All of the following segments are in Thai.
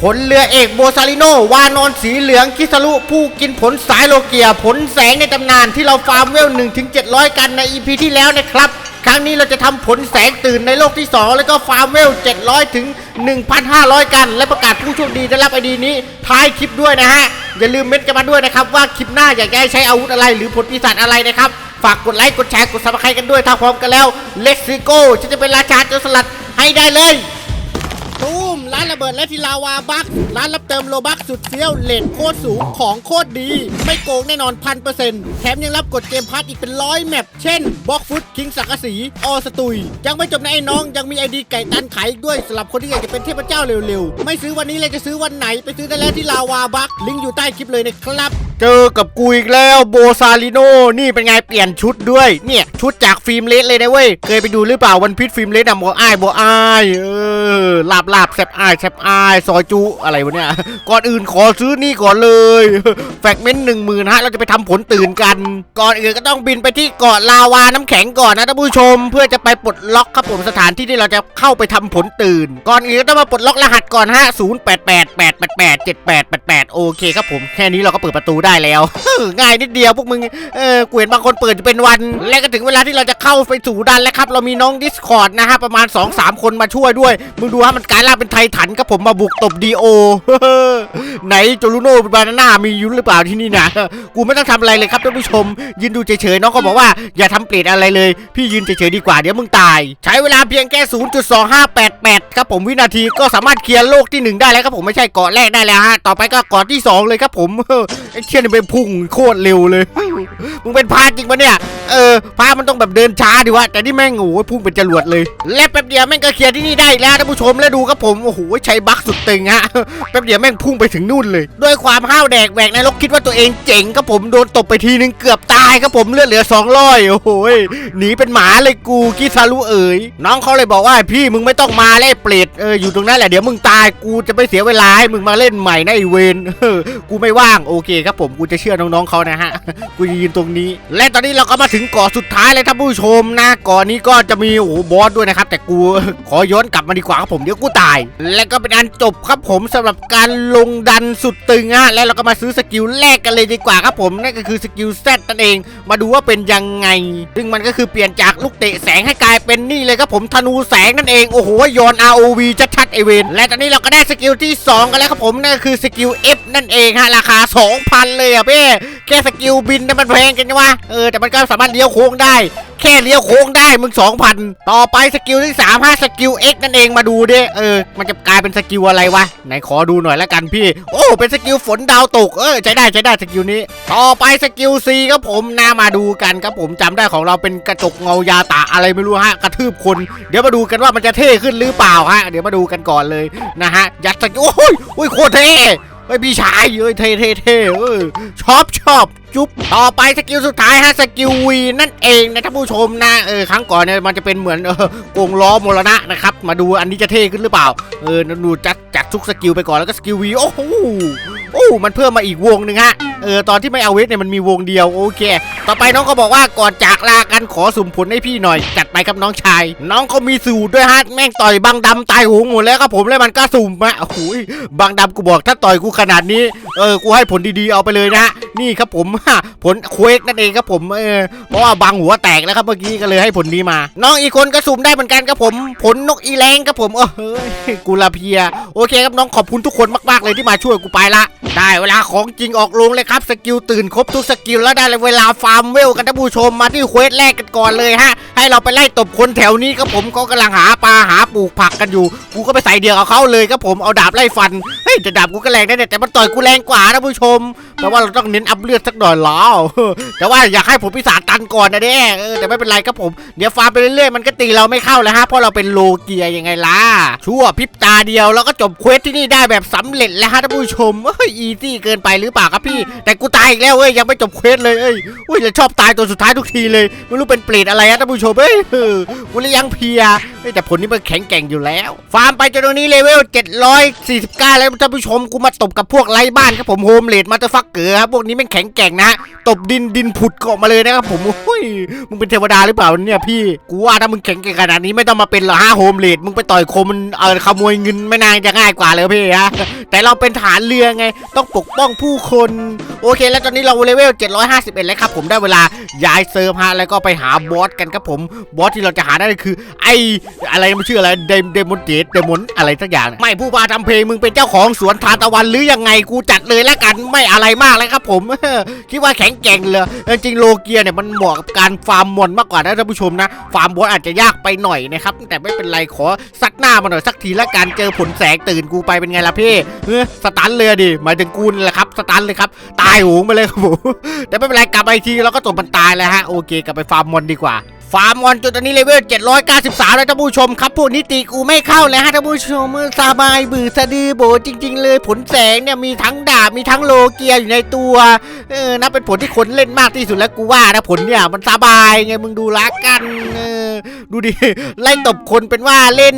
ผลเรือเอกโบซาลิโนวานอนสีเหลืองคิสรุผู้กินผลสายโลเกีย ผลแสงในตำนานที่เราฟาร์มเวล1ถึง700 กันใน EP ที่แล้วนะครับ ครั้งนี้เราจะทำผลแสงตื่นในโลกที่ 2 แล้วก็ฟาร์มเวล 700 ถึง 1,500 กัน และประกาศผู้โชคดีได้รับไอดีนี้ท้ายคลิปด้วยนะฮะ อย่าลืมเม็ดกันมาด้วยนะครับ ว่าคลิปหน้าอยากให้ใช้อาวุธอะไรหรือผลปีศาจอะไรนะครับฝากกดไลค์กดแชร์กดซับสไครต์กันด้วยถ้าพร้อมกันแล้ว Let's go ฉันจะเป็นราชาโจรสลัดให้ได้เลย ร้านระเบิดและทีลาวาบักร้านรับเติมโลบักสุดเฟี้ยวเลทโคตรสูงของโคตรดี ไม่โกงแน่นอนพันเปอร์เซ็นต์แถมยังรับกดเกมพัทอีกเป็นร้อยแมปเช่นบล็อกฟุตคิงสักกสีออสตุย ยังไม่จบนะไอ้น้องยังมีไอดีไก่ตันขายอีกด้วยสำหรับคนที่อยากจะเป็นเทพเจ้าเร็วๆ ไม่ซื้อวันนี้เลยจะซื้อวันไหนไปซื้อได้แล้วที่ลาวาบักลิงก์อยู่ใต้คลิปเลยนะครับ เจอกับกูอีกแล้วโบซาลิโนนี่เป็นไงเปลี่ยนชุดด้วย เนี่ยชุดจากฟิล์มเลสเลยนะเว้ย เคยไปดูหรือเปล่าวันพิษฟิล์มเลสอะบอกอ้ายบอกอ้ายเออลาบลาบแซบอ้ายแซบอ้ายซอยจุอะไรวะเนี่ย ก่อนอื่นขอซื้อนี่ก่อนเลย แฟกเมนต์หนึ่งหมื่นฮะเราจะไปทำผลตื่นกัน ก่อนอื่นก็ต้องบินไปที่เกาะลาวาน้ำแข็งก่อนนะท่านผู้ชม เพื่อจะไปปลดล็อกครับผมสถานที่ที่เราจะเข้าไปทำผลตื่น ก่อนอื่นก็ต้องมาปลดล็อกรหัสก่อนฮะ0 8 8 8 8 8 7 8 8 8โอเคครับผมแค่นี้เราก็เปิดประตูได้แล้ว ง่ายนิดเดียวพวกมึง เออกูเห็นบางคนเปิดเป็นวัน และก็ถึงเวลาที่เราจะเข้าไปสู่ดันแล้วครับ เรามีน้อง Discord นะฮะประมาณ 2-3 คนมาช่วยด้วย มึงดูฮะมันกลายร่างเป็นไททันครับผมมาบุกตบดีโอไหนโจลูโน่บานาน่ามีอยู่หรือเปล่าที่นี่นะกูไม่ต้องทำอะไรเลยครับท่านผู้ชม ยืนดูเฉยๆน้องก็บอกว่าอย่าทำเปลี่ยนอะไรเลย พี่ยืนเฉยๆดีกว่าเดี๋ยวมึงตาย ใช้เวลาเพียงแค่ 0.2588 ครับผมวินาทีก็สามารถเคลียร์โลกที่หนึ่งได้แล้วครับผมไม่ใช่เกาะแรกได้แล้วฮะต่อไปก็เกาะที่สองเลยครับผมไอ้เชี่ยนี่เป็นพุ่งโคตรเร็วเลย มึงเป็นพาจริงปะเนี่ย เออพามันต้องแบบเดินช้าดิวะ แต่นี่แม่งโอ้โหพุ่งเป็นจรวดเลย และแป๊บเดียวแม่งก็เคลียร์ที่นี่ได้แล้วท่านผู้ชมแล้วดูครับผม โอ้โหใช้บัคสุดตึงฮะ แป๊บเดียวแม่งพุ่งไปถึงนู่นเลย ด้วยความห้าวแดกแหวกนรกคิดว่าตัวเองเจ๋งครับผมโดนตบไปทีนึงเกือบตายครับผมเลือดเหลือสองร้อยโอ้โหยหนีเป็นหมาเลยกูกิซารุเอ๋ยน้องเขาเลยบอกว่าพี่มึงไม่ต้องมาแล้วไอ้เปรตเอออยู่ตรงนั้นแหละเดี๋ยวมึงตายกูจะไม่เสียเวลาให้มึงมาเล่นใหม่นะไอเวนเออกูไม่ว่างโอเคครับผมกูจะเชื่อน้องๆเขานะฮะกูจะยืนตรงนี้ และตอนนี้เราก็มาถึงเกาะสุดท้ายเลยท่านผู้ชมนะเกาะนี้ก็จะมีโอ้บอสด้วยนะครับ แต่กูขอย้อนกลับมาดีกว่าครับผมเดี๋ยวกูตาย และก็เป็นอันจบครับผมสำหรับการลงดันสุดตึงฮะแล้วเราก็มาซื้อสกิลแรกกันเลยดีกว่าครับผมนั่นก็คือสกิลแซดนั่นเอง มาดูว่าเป็นยังไง ซึ่งมันก็คือเปลี่ยนจากลูกเตะแสงให้กลายเป็นนี่เลยครับผมธนูแสงนั่นเองโอ้โหยอน ROV ชัดๆไอเวนและตอนนี้เราก็ได้สกิลที่สองกันแล้วครับผมนั่นก็คือสกิล F นั่นเองฮะราคา 2,000เลยอะเป้แค่สกิลบินนี่มันแพงกันวะเออแต่มันก็สามารถเลี้ยวโค้งได้ แค่เลี้ยวโค้งได้มึง2,000ต่อไปสกิลที่3 5สกิล X นั่นเองมาดูดิเออ มันจะกลายเป็นสกิลอะไรวะไหนขอดูหน่อยละกันพี่ โอ้เป็นสกิลฝนดาวตกเออใช้ได้ใช้ได้สกิลนี้ ต่อไปสกิล C ครับผมน่ามาดูกันครับผมจำได้ของเราเป็นกระจกเงายาตะอะไรไม่รู้ฮะกระทืบคน เดี๋ยวมาดูกันว่ามันจะเท่ขึ้นหรือเปล่าฮะเดี๋ยวมาดูกันก่อนเลยนะฮะยัดสกิลโอ้ยโอ้ยโคตรเท่ เฮ้ยพี่ชายเอ้ยเท่เท่เท่เออชอบชอบ จุ๊บต่อไปสกิลสุดท้ายฮะสกิลวีนั่นเองนะท่านผู้ชมนะเออครั้งก่อนเนี่ยมันจะเป็นเหมือนเออกงล้อมรณะนะครับ มาดูอันนี้จะเท่ขึ้นหรือเปล่า เออดูจัดจัดทุกสกิลไปก่อนแล้วก็สกิลวีโอ้โหโอ้มันเพิ่มมาอีกวงหนึ่งฮะเออตอนที่ไม่เอาเวทเนี่ยมันมีวงเดียวโอเค ต่อไปน้องก็บอกว่าก่อนจากลากันขอสุ่มผลให้พี่หน่อย จัดไปครับน้องชาย น้องเขามีสูตรด้วยฮะแม่งต่อยบางดำตายหงหมดแล้วครับผมแล้วมันก็สุ่มมาโอ้โหบางดำกูบอกถ้าต่อยกูขนาดนี้เออกูให้ผลดีๆเอาไปเลยนะนี่ครับผมผลเควกนั่นเองครับผมเออเพราะว่าบางหัวแตกแล้วครับเมื่อกี้ก็เลยให้ผลนี้มา น้องอีกคนก็สุ่มได้เหมือนกันครับผม ผลนกอีแรงครับผมเออเฮ้ยกูลาเพีย โอเคครับน้องขอบคุณทุกคนมาก ๆ เลยที่มาช่วยกูไปละ ได้เวลาของจริงออกลงเลยครับสกิลตื่นครบทุกสกิลแล้วได้เวลาฟาร์มเวลกันท่านผู้ชมมาที่เควสแรกกันก่อนเลยฮะให้เราไปไล่ตบคนแถวนี้ครับผมเขากำลังหาปลาหาปลูกผักกันอยู่ กูก็ไปใส่เดียวกับเขาเลยครับผมเอาดาบไล่ฟันเฮ้ยแต่ดาบกูก็แรงได้เนี่ยแต่มันต่อยกูแรงกว่าท่านผู้ชมแปลว่าเราต้องเน้นอัพเลือดสักหน่อยแล้วแต่ว่าอยากให้ผมพิสารตันก่อนนะเด้เออแต่ไม่เป็นไรครับผม เดี๋ยวฟาร์มไปเรื่อยๆมันก็ตีเราไม่เข้าแล้วฮะเพราะเราเป็นโลเกียยังไงล่ะชั่วพริบตาเดียวแล้วก็จบเควสที่นี่ได้แบบสำเร็จแล้วฮะท่านผู้ชมเฮ้ยอีซี่เกินไปหรือเปล่าครับพี่ แต่กูตายอีกแล้วเอ้ยยังไม่จบเควสเลยเอ้ยอุ้ยเราชอบตายตัวสุดท้ายทุกทีเลยไม่รู้เป็นเปรตอะไรฮะท่านผู้ชมเอ้ยเออกูเลยยังเพลียเฮ้ย แต่ผลนี้มันแข็งแกร่งอยู่แล้ว ฟาร์มไปจนตรงนี้เลเวล 749 แล้วท่านผู้ชมกูมาตบกับพวกไร้บ้านครับผมโฮมเลดมาเตอร์ฟักเกอร์ครับพวกนี้ม่งแข็งแกร่งนะ ตบดินดินผุดเกาะมาเลยนะครับผมโอ้ยมึงเป็นเทวดาหรือเปล่าเนี่ยพี่กูว่าถ้ามึงแข็งแกร่งขนาดนี้ไม่ต้องมาเป็นหรอกฮะโฮมเลดมึงไปต่อยคมมันเออขโมยเงินไม่นานจะง่ายกว่าเลยพี่ฮะแต่เราเป็นฐานเรือไง ต้องปกป้องผู้คน โอเค แล้วตอนนี้เราเลเวล 751 แล้วครับผมได้เวลาย้ายเซิร์ฟฮะแล้วก็ไปหาบอสกันครับผมบอสที่เราจะหาได้คือไออะไรมันชื่ออะไรเดมเดมอนเดตเดมอนอะไรสักอย่างไม่ผู้พาทำเพลงมึงเป็นเจ้าของสวนทานตะวันหรือยังไงกูจัดเลยแล้วกันไม่อะไรมากเลยครับ ผมคิดว่าแข็งแกร่งเลยจริงโลเกียเนี่ยมันเหมาะกับการฟาร์มมอนมากกว่านะท่านผู้ชมนะ ฟาร์มบอสอาจจะยากไปหน่อยนะครับ แต่ไม่เป็นไรขอสักหน้ามาหน่อยสักทีละกันเจอผลแสงตื่นกูไปเป็นไงล่ะพี่เออสตันเลยดิหมายถึงกูนี่แหละครับสตันเลยครับตายโหงไปเลยครับผมแต่ไม่เป็นไรกลับไปทีแล้วก็ตบมันตายแล้วฮะโอเคกลับไปฟาร์มมอนดีกว่า ฟาร์มมอนจนตอนนี้เลเวล 793 แล้วท่านผู้ชมครับพวกนี้ตีกูไม่เข้าเลยฮะท่านผู้ชมสบายบือสะดือโบจริง ๆ เลยผลแสงเนี่ยมีทั้งดาบมีทั้งโลเกียอยู่ในตัวเออนับเป็นผลที่คนเล่นมากที่สุดแล้วกูว่านะผลเนี่ยมันสบายไงมึงดูละกันเออดูดิไล่ตบคนเป็นว่าเล่น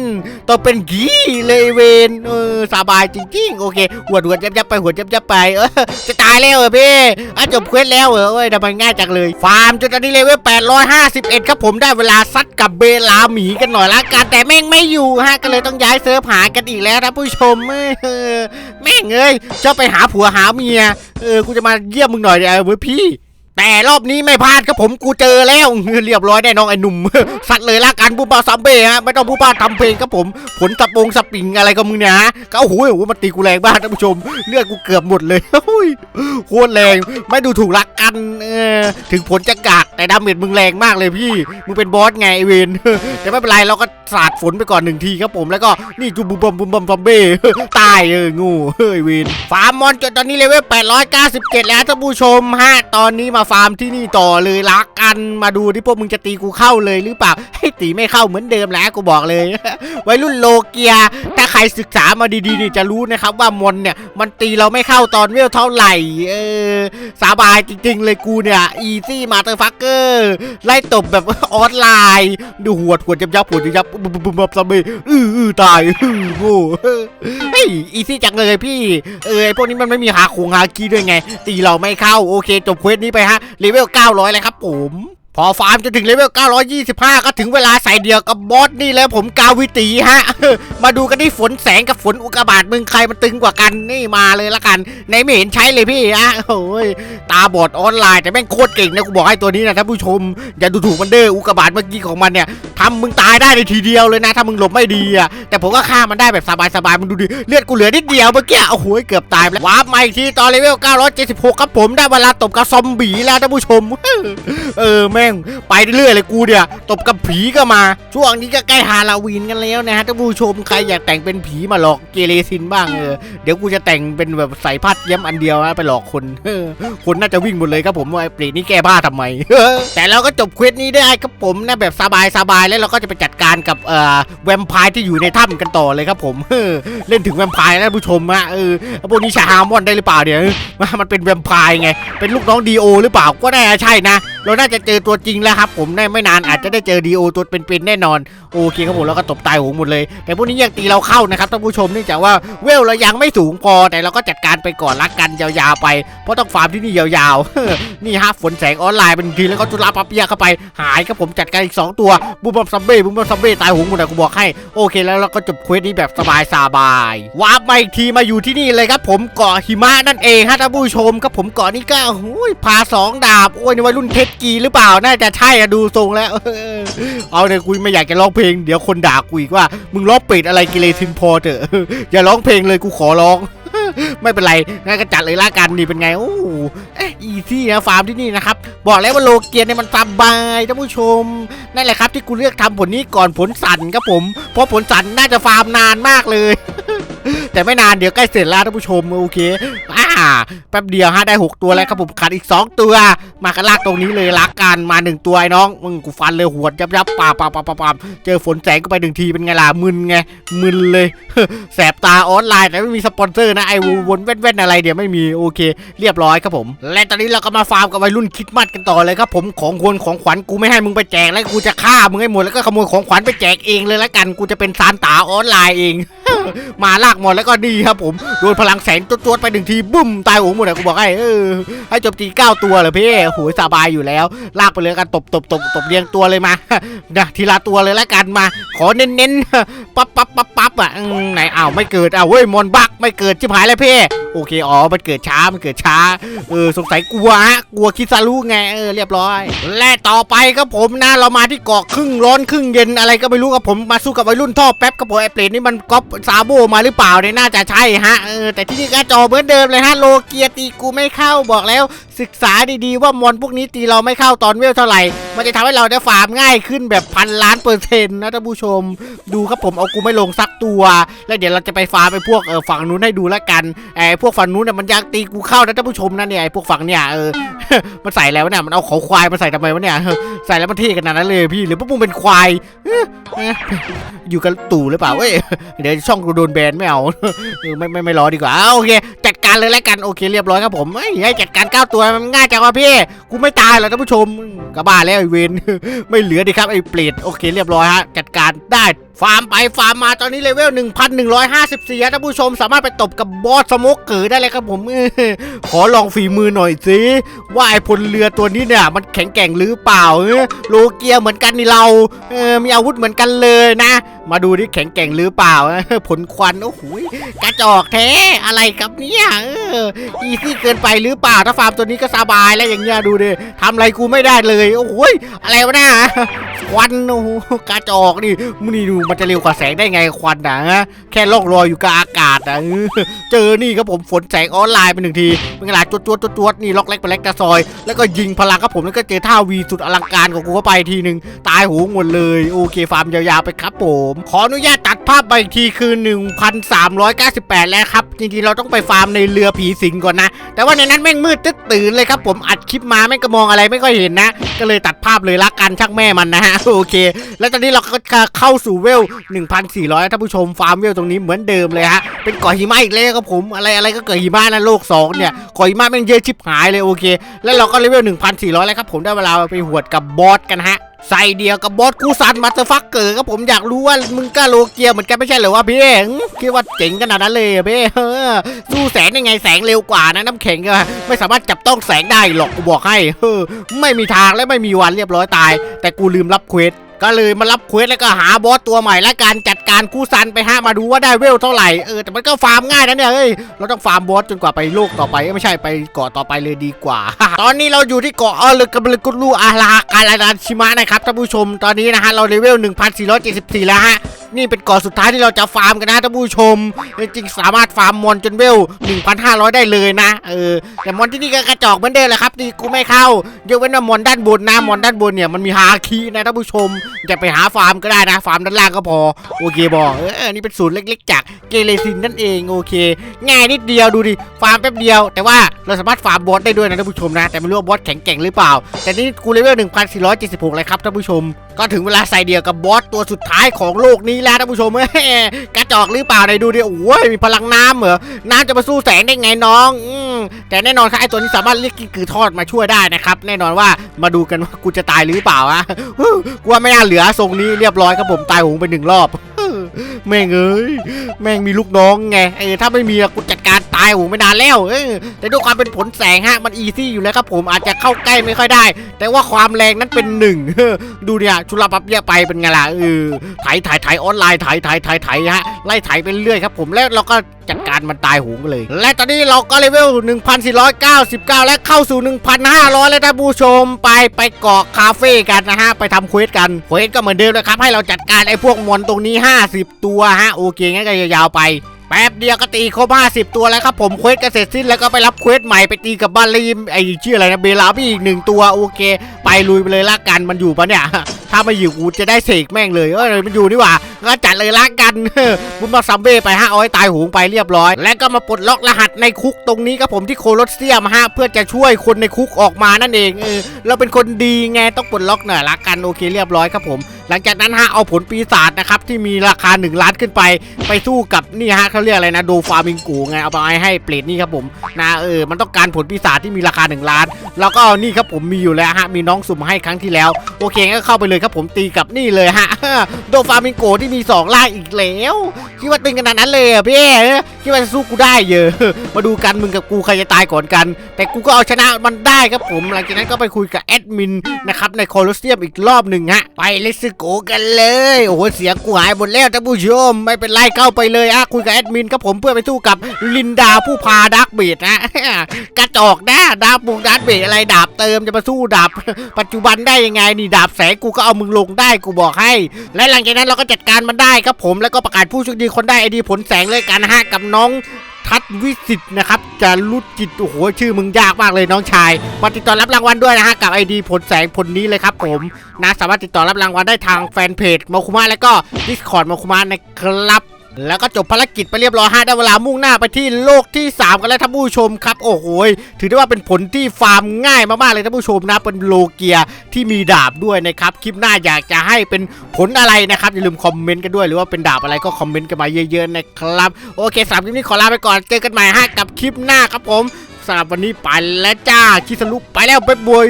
ตบเป็นกี้เลยเวนเออสบายจริง ๆ โอเคหัวดหัวจับจับไปหัวจับจับไปเออจะตายแล้วเหรอพี่อะจบเควสแล้วเอเอ้ยทำไมง่ายจังเลย ฟาร์มจนตอนนี้เลเวล851 ครับผมผมได้เวลาซัดกับเบลาหมีกันหน่อยละกันแต่แม่งไม่อยู่ฮะก็เลยต้องย้ายเซิร์ฟหากันอีกแล้วนะผู้ชมเออแม่งเอ้ยชอบไปหาผัวหาเมียเออกูจะมาเยี่ยมมึงหน่อยเดี๋ยวเว้ยพี่แต่รอบนี้ไม่พลาดครับผมกูเจอแล้วเรียบร้อยแน่น้องไอ้หนุ่มสัตว์เลยละกันบูบ้าซัมเบ้ฮะไม่ต้องบูบ้าทำเพลงครับผมผลสปงสปริงอะไรก็มึงเนี่ยฮะก็โอ้โหมันตีกูแรงมากท่านผู้ชมเลือดกูเกือบหมดเลยโอ้ยโคตรแรงไม่ดูถูกรักกันเออถึงผลจะกาก แต่ดาเมจมึงแรงมากเลยพี่ มึงเป็นบอสไงไอเวนแต่ไม่เป็นไรเราก็สาดฝนไปก่อนหนึ่งทีครับผมแล้วก็นี่จูบูบอมบูมบอมซัมเบ้ตายเอองูเฮ้ยเวนฟาร์มมอนจนตอนนี้เลเวล897 แล้วท่านผู้ชมฮะตอนนี้มาฟาร์มที่นี่ต่อเลยรักกันมาดูที่พวกมึงจะตีกูเข้าเลยหรือเปล่าให้ตีไม่เข้าเหมือนเดิมแล้วกูบอกเลยวัยรุ่นโลเกีย ถ้าใครศึกษามาดีๆนี่จะรู้นะครับว่ามอนเนี่ยมันตีเราไม่เข้าตอนเวลเท่าไหร่เออสาบายจริง ๆ เลยกูเนี่ยอีซี่มาเตอร์ฟักเกอร์ ไล่ตบแบบออนไลน์ ดูหัวหัวดยับยับหัวดยับยับบุบบุบบุบบุบซัมเบ้อื้อื้อตายอื้อโง่เฮ้ยอีซี่จังเลยพี่ เออพวกนี้มันไม่มีหาคงหาคีด้วยไง ตีเราไม่เข้าโอเค จบเควสนี้ไปฮะเลเวล900เลยครับผม พอฟาร์มจะถึงเลเวล 925 ก็ถึงเวลาใส่เดียวกับบอสนี่แล้วผมกาวิตีฮะ มาดูกันที่ฝนแสงกับฝนอุกกาบาตมึงใครมันตึงกว่ากันนี่มาเลยละกัน ในไม่เห็นใช้เลยพี่ฮะโอ้ยตาบอดออนไลน์แต่แม่งโคตรเก่งนะกูบอกให้ตัวนี้นะท่านผู้ชม อย่าดูถูกมันเด้ออุกกาบาตเมื่อกี้ของมันเนี่ยทำมึงตายได้ในทีเดียวเลยนะ ถ้ามึงหลบไม่ดีอะแต่ผมก็ฆ่ามันได้แบบสบายๆมึงดูดิเลือดกูเหลือนิดเดียวเมื่อกี้โอ้โหเกือบตายแล้ววาร์ปมาอีกทีตอนเลเวล 976 ครับผมได้เวลาตบกับซอมบี้แล้วท่านผู้ชม เออแม่งไปเรื่อยเลยกูเนี่ยตบกับผีก็มา ช่วงนี้ก็ใกล้ฮาโลวีนกันแล้วนะฮะท่านผู้ชมใครอยากแต่งเป็นผีมาหลอกเกเรซินบ้างเออเดี๋ยวกูจะแต่งเป็นแบบใส่ผ้าเย้มอันเดียวนะไปหลอกคนคนน่าจะวิ่งหมดเลยครับผมว่าไอ้ปรีนี่แก้ผ้าทำไมแต่เราก็จบเควสนี้ได้ครับผมนะแบบสบายแล้วเราก็จะไปจัดการกับเอ่อแวมไพร์ที่อยู่ในถ้ำกันต่อเลยครับผมเล่นถึงแวมไพร์แล้วผู้ชมอะเออพวกนี้ชาฮามอนได้หรือเปล่าเนี่ยเออมันเป็นแวมไพร์ไงเป็นลูกน้องดีโอหรือเปล่าก็ได้ใช่นะเราน่าจะเจอตัวจริงแล้วครับผมได้ไม่นานอาจจะได้เจอดีโอตัวเป็นๆแน่นอนโอเคครับผมแล้วก็ตบตายหงหมดเลย แต่พวกนี้ยังตีเราเข้านะครับท่านผู้ชมเนื่องจากว่าเวลเรายังไม่สูงพอแต่เราก็จัดการไปก่อนละกันยาวๆไปเพราะต้องฟาร์มที่นี่ยาวๆนี่ฮะฝนแสงออนไลน์เป็นทีแล้วก็จุฬาปาเปียเข้าไปหายครับผมจัดการอีก 2 ตัวบูมบอมซัมเบ้บูมบอมซัมเบ้ตายหงหมดเลยกูบอกให้โอเคแล้วเราก็จบเควสนี้แบบสบายๆวาร์ปมาอีกทีมาอยู่ที่นี่เลยครับ ผมเกาะหิมะนั่นเองฮะท่านผู้ชมครับผมเกาะนี้ก็โอ้ยพาสองดาบโอ้ยในวัยรุ่นเทสกีหรือเปล่าน่าจะใช่อะดูทรงแล้ว เอาเนี่ยกูไม่อยากจะร้องเพลงเดี๋ยวคนด่ากูอีกว่า มึงร้องเป็ดอะไรกิเลซินพอเถอะอย่าร้องเพลงเลยกูขอร้อง ไม่เป็นไรงั้นก็จัดเลยละกันนี่เป็นไงโอ้เอ๊ะอีซี่นะฟาร์มที่นี่นะครับ บอกแล้วว่าโลเกียนเนี่ยมันสบายท่านผู้ชม นั่นแหละครับที่กูเลือกทำผลนี้ก่อนผลสันครับผม เพราะผลสันน่าจะฟาร์มนานมากเลย แต่ไม่นานเดี๋ยวใกล้เสร็จแล้วท่านผู้ชมโอเค แป๊บเดียวฮะได้ 6 ตัวแล้วครับผมขาดอีก 2 ตัว มากันลากตรงนี้เลยลักกันมา 1 ตัวไอ้น้องมึงกูฟันเลยหัวดยับยับปาปาปาปาปาเจอฝนแสงก็ไปหนึ่งทีเป็นไงล่ะมึนไงมึนเลยแสบตาออนไลน์แต่ไม่มีสปอนเซอร์นะไอ้วนแว่นๆอะไรเดี๋ยวไม่มีโอเค เรียบร้อยครับผม และตอนนี้เราก็มาฟาร์มกับวัยรุ่นคริดมัดกันต่อเลยครับผมของควรของขวัญกูไม่ให้มึงไปแจกแล้วกูจะฆ่ามึงให้หมดแล้วก็ขโมยของขวัญไปแจกเองเลยละกันกูจะเป็นซานตาออนไลน์เอง มาลากหมดแล้วก็ดีครับผมโดนพลังแสงจวดๆไปหนึ่งทีบุ้มตายโหงหมดเลยกูบอกให้เออให้จบตีเก้าตัวเลยพี่โหยสบายอยู่แล้ว ลากไปเลยกันตบตบตบตบเรียงตัวเลยมานะทีละตัวเลยและกันมา ขอเน้นๆปั๊บปั๊บปั๊บปั๊บอะไหนอ้าวไม่เกิดอ้าวเว้ยมอนบักไม่เกิดชิบหายเลยพี่โอเคอ๋อมันเกิดช้ามันเกิดช้าเออสงสัยกลัวฮะกลัวคิซารุไงเออเรียบร้อย และต่อไปครับผมนะเรามาที่เกาะครึ่งร้อนครึ่งเย็นอะไรก็ไม่รู้ครับผมมาสู้กับวัยรุ่นท่อแป๊บกับผมไอเปรตนี่มันก๊อปซาโบมาหรือเปล่าเนี่ยน่าจะใช่ฮะเออแต่ที่นี่ก็จอเหมือนเดิมเลยฮะโลเกียตีกูไม่เข้าบอกแล้ว ศึกษาดีๆว่ามอนพวกนี้ตีเราไม่เข้าตอนเวลเท่าไหร่ มันจะทำให้เราได้ฟาร์มง่ายขึ้นแบบพันล้านเปอร์เซ็นต์นะท่านผู้ชม ดูครับผมเอากูไม่ลงสักตัว แล้วเดี๋ยวเราจะไปฟาร์มไปพวกเออฝั่งนู้นให้ดูแล้วกันไอ้พวกฝั่งนู้นเนี่ยมันอยากตีกูเข้านะท่านผู้ชมนะเนี่ยไอ้พวกฝั่งเนี่ยเออมันใส่แล้วเนี่ยมันเอาเขาควายมาใส่ทำไมวะเนี่ยใส่แล้วมันเท่ขนาดนั้นเลยพี่หรือพวกมึงเป็นควายเอ๊ะเอ๊ะอยู่กันตู่หรือเปล่าเว้ยเดี๋ยวช่องกูโดนแบนไม่เอาไม่ไม่ไม่รอดีกว่าโอเค จัดการเลยแล้วกันโอเคเรียบร้อยครับผมเฮ้ให้จัดการเก้าตัวมันง่ายจังวะพี่กูไม่ตายหรอกท่านผู้ชมกระบ้าแล้วไอเวนไม่เหลือดิครับไอเปรตโอเคเรียบร้อยฮะจัดการได้ฟาร์มไปฟาร์มมาตอนนี้เลเวล 1,154ท่านผู้ชมสามารถไปตบกับบอสสโมกเกอร์ได้เลยครับผมขอลองฝีมือหน่อยสิว่าไอพลเรือตัวนี้เนี่ย มันแข็งแกร่งหรือเปล่าโลเกียเหมือนกันนี่เราเออมีอาวุธเหมือนกันเลยนะ มาดูที่แข็งแกร่งหรือเปล่า ผลควันโอ้โหกระจอกแท้อะไรครับเนี่ยเอออีซี่เกินไปหรือเปล่าถ้าฟาร์มตัวนี้ก็สบายแล้วอย่างเงี้ยดูดิทำอะไรกูไม่ได้เลยโอ้โหอะไรวะเนี่ยควันโอ้โหกระจอกนี่มึงนี่ดูมันจะเร็วกว่าแสงได้ไงควันนะแค่ล่องลอยอยู่กับอากาศนะเออเจอนี่ครับผมฝนแสงออนไลน์ไปหนึ่งทีเป็นไงล่ะจวดจวดจวดจวดนี่ล็อกเล็กไปเล็กตะซอย แล้วก็ยิงพลังครับผมแล้วก็เจอท่าวีสุดอลังการของกูเข้าไปทีหนึ่งตายหูหมดเลย โอเคฟาร์มยาวๆไปครับผมขออนุญาตตัดภาพไปอีกทีคือ 1,398 แล้วครับ จริงๆ เราต้องไปฟาร์มในเรือผีสิงก่อนนะ แต่ว่าในนั้นแม่งมืดตึ๊ดตื่นเลยครับผมอัดคลิปมาแม่งก็มองอะไรไม่ค่อยเห็นนะ ก็เลยตัดภาพเลยละกันช่างแม่มันนะฮะโอเค แล้วตอนนี้เราก็เข้าสู่เวล 1,400ท่านผู้ชมฟาร์มเวลตรงนี้เหมือนเดิมเลยฮะเป็นกาะหิมะอีกแล้วครับผมอะไรอะไรก็เกิดหิมะนะโลก2เนี่ยกาะหิมะแม่งเยอะชิบหายเลยโอเค แล้วเราก็เลเวล1,400 แล้วครับผมได้เวลาไปหวดกับบอสกันฮะใส่เดียวกับบอสกูซันมาสเตอร์ฟักเกอร์ครับผมอยากรู้ว่ามึงก็โลเกียเหมือนกันไม่ใช่เหรอวะพี่หึคิดว่าเจ๋งขนาดนั้นเลยเพี่เออสู้แสงยังไงแสงเร็วกว่านะน้ำแข็งก็ไม่สามารถจับต้องแสงได้หรอกกูบอกให้เออไม่มีทางและไม่มีวันเรียบร้อยตาย แต่กูลืมรับเควส ก็เลยมารับเควสแล้วก็หาบอสตัวใหม่และการจัดการคู่ซันไปฮะมาดูว่าได้เวลเท่าไหร่เออแต่มันก็ฟาร์มง่ายนะเนี่ยเฮ้ยเราต้องฟาร์มบอสจนกว่าไปโลกต่อไปไม่ใช่ไปเกาะต่อไปเลยดีกว่า ตอนนี้เราอยู่ที่เกาะออลึกกับลึกกุลูอาลาการาดาชิมะนะครับท่านผู้ชมตอนนี้นะฮะเราเลเวล1474 แล้วฮะ นี่เป็นเกาะสุดท้ายที่เราจะฟาร์มกันนะท่านผู้ชม จริงๆสามารถฟาร์มมอนจนเวล 1,500 ได้เลยนะ เออ แต่มอนที่นี่ก็กระจอกเหมือนเดิมแหละครับนี่กูไม่เข้ายกเว้นว่ามอนด้านบนนะมอนด้านบนเนี่ยมันมีฮาคีนะท่านผู้ชมจะไปหาฟาร์มก็ได้นะฟาร์มด้านล่างก็พอโอเคบอกเออนี่เป็นศูนย์เล็ก ๆ จากเกเรซินนั่นเองโอเค ง่ายนิดเดียวดูดิฟาร์มแป๊บเดียว แต่ว่าเราสามารถฟาร์มบอสได้ด้วยนะท่านผู้ชมนะแต่ไม่รู้ว่าบอสแข็งแกร่งหรือเปล่า แต่นี่กูเลเวล1476เลยครับท่านผู้ชม ก็ถึงเวลาใส่เดียวกับบอสตัวสุดท้ายของโลกนี้แล้วท่านผู้ชมกระจอกหรือเปล่าไหนดูดิโอ้ยมีพลังน้ำเหรอน้ำจะมาสู้แสงได้ไงน้องอืมแต่แน่นอนครับไอตัวนี้สามารถเรียกกินกือทอดมาช่วยได้นะครับ แน่นอนว่ามาดูกันว่ากูจะตายหรือเปล่าอะกูว่าไม่น่าเหลือทรงนี้เรียบร้อยครับผมตายหงไปหนึ่งรอบแม่งเอ้ยแม่งมีลูกน้องไงเออถ้าไม่มีกูจัดการายโหงไม่นานแล้วเออแต่ด้วยความเป็นผลแสงฮะมันอีซี่อยู่แล้วครับผมอาจจะเข้าใกล้ไม่ค่อยได้ แต่ว่าความแรงนั้นเป็นหนึ่งดูเนี่ยชุลปับเยอะไปเป็นไงล่ะเออไถไถไถออนไลน์ไถไถไถไถฮะไล่ไถไปเรื่อยครับผมแล้วเราก็จัดการมันตายหงกันเลย และตอนนี้เราก็เลเวล 1499 และเข้าสู่ 1,500 แล้วท่านผู้ชมไปไปเกาะคาเฟ่กันนะฮะ ไปทำเควสกันเควสก็เหมือนเดิมนะครับ ให้เราจัดการไอ้พวกมอนตรงนี้ 50 ตัวฮะ โอเคงั้นก็ยาวๆไป แป๊บเดียวก็ตีครบ50 ตัวแล้วครับผมเควสก็เสร็จสิ้นแล้วก็ไปรับเควสใหม่ไปตีกับบาลีมไอ้ชื่ออะไรนะเบลาพี่อีกหนึ่งตัวโอเค ไปลุยไปเลยละกันมันอยู่ปะเนี่ย ถ้าไม่อยู่กูจะได้เสกแม่งเลยเออมันอยู่นี่หว่า ก็จัดเลยละกันบุญมาซัมเบ้ไปฮะเอาให้ตายหูงไปเรียบร้อย แล้วก็มาปลดล็อกรหัสในคุกตรงนี้ครับผมที่โคลอสเซียมฮะเพื่อจะช่วยคนในคุกออกมานั่นเองเราเป็นคนดีไงต้องปลดล็อกหน่อยละกันโอเคเรียบร้อยครับผม หลังจากนั้นฮะเอาผลปีศาจนะครับที่มีราคา 1 ล้านขึ้นไป ไปสู้กับนี่ฮะเขาเรียกอะไรนะโดฟามิงกูไงเอาไปให้เปรตนี่ครับผมนะเออมันต้องการผลปีศาจที่มีราคา 1 ล้าน แล้วก็นี่ครับผมมีอยู่แล้วฮะมีน้องสุ่มให้ครั้งที่แล้ว โอเคก็เข้าไปเลยครับผมตีกับนี่เลยฮะโดฟามิงโกที่มีมีสองล่างอีกแล้วคิดว่าตึงขนาดนั้นเลยอะพี่คิดว่าจะสู้กูได้เยอะ มาดูกันมึงกับกูใครจะตายก่อนกัน แต่กูก็เอาชนะมันได้ครับผม หลังจากนั้นก็ไปคุยกับแอดมินนะครับในโคลอสเซียมอีกรอบหนึ่งฮะไปเลสโกกันเลยโอ้โหเสียงกูหายหมดแล้วท่านผู้ชมไม่เป็นไรเข้าไปเลยอะคุยกับแอดมินครับผมเพื่อไปสู้กับลินดาผู้พาดักเบีดนะกระจอกนะดาบบุกดาบเบดอะไรดาบเติมจะมาสู้ดาบปัจจุบันได้ยังไงนี่ดาบแสงกูก็เอามึงลงได้กูบอกให้ และหลังจากนั้นเราก็จัดการมันได้ครับผมแล้วก็ประกาศผู้โชคดีคนได้ไอดีผลแสงเลยกันนะฮะกับน้องทัศน์วิสิตนะครับจะรุดจิตโอ้โหชื่อมึงยากมากเลยน้องชายมาติดต่อรับรางวัลด้วยนะฮะกับไอดีผลแสงผลนี้เลยครับผมนะสามารถติดต่อรับรางวัลได้ทางแฟนเพจมาคุมาแล้วก็ดิสคอร์ดมาคุมานะครับ แล้วก็จบภารกิจไปเรียบร้อยฮะได้เวลามุ่งหน้าไปที่โลกที่ 3 กันแล้วท่านผู้ชมครับ โอ้โหถือได้ว่าเป็นผลที่ฟาร์มง่ายมากๆเลยท่านผู้ชมนะเป็นโลเกียที่มีดาบด้วยนะครับคลิปหน้าอยากจะให้เป็นผลอะไรนะครับอย่าลืมคอมเมนต์กันด้วยหรือว่าเป็นดาบอะไรก็คอมเมนต์กันมาเยอะๆนะครับโอเคสามคลิปนี้ขอลาไปก่อนเจอกันใหม่ฮะกับคลิปหน้าครับผมสำหรับวันนี้ไปแล้วจ้าคิสลุไปแล้วบ๊ายบาย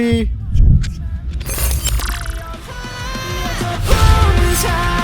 ผู้ชาย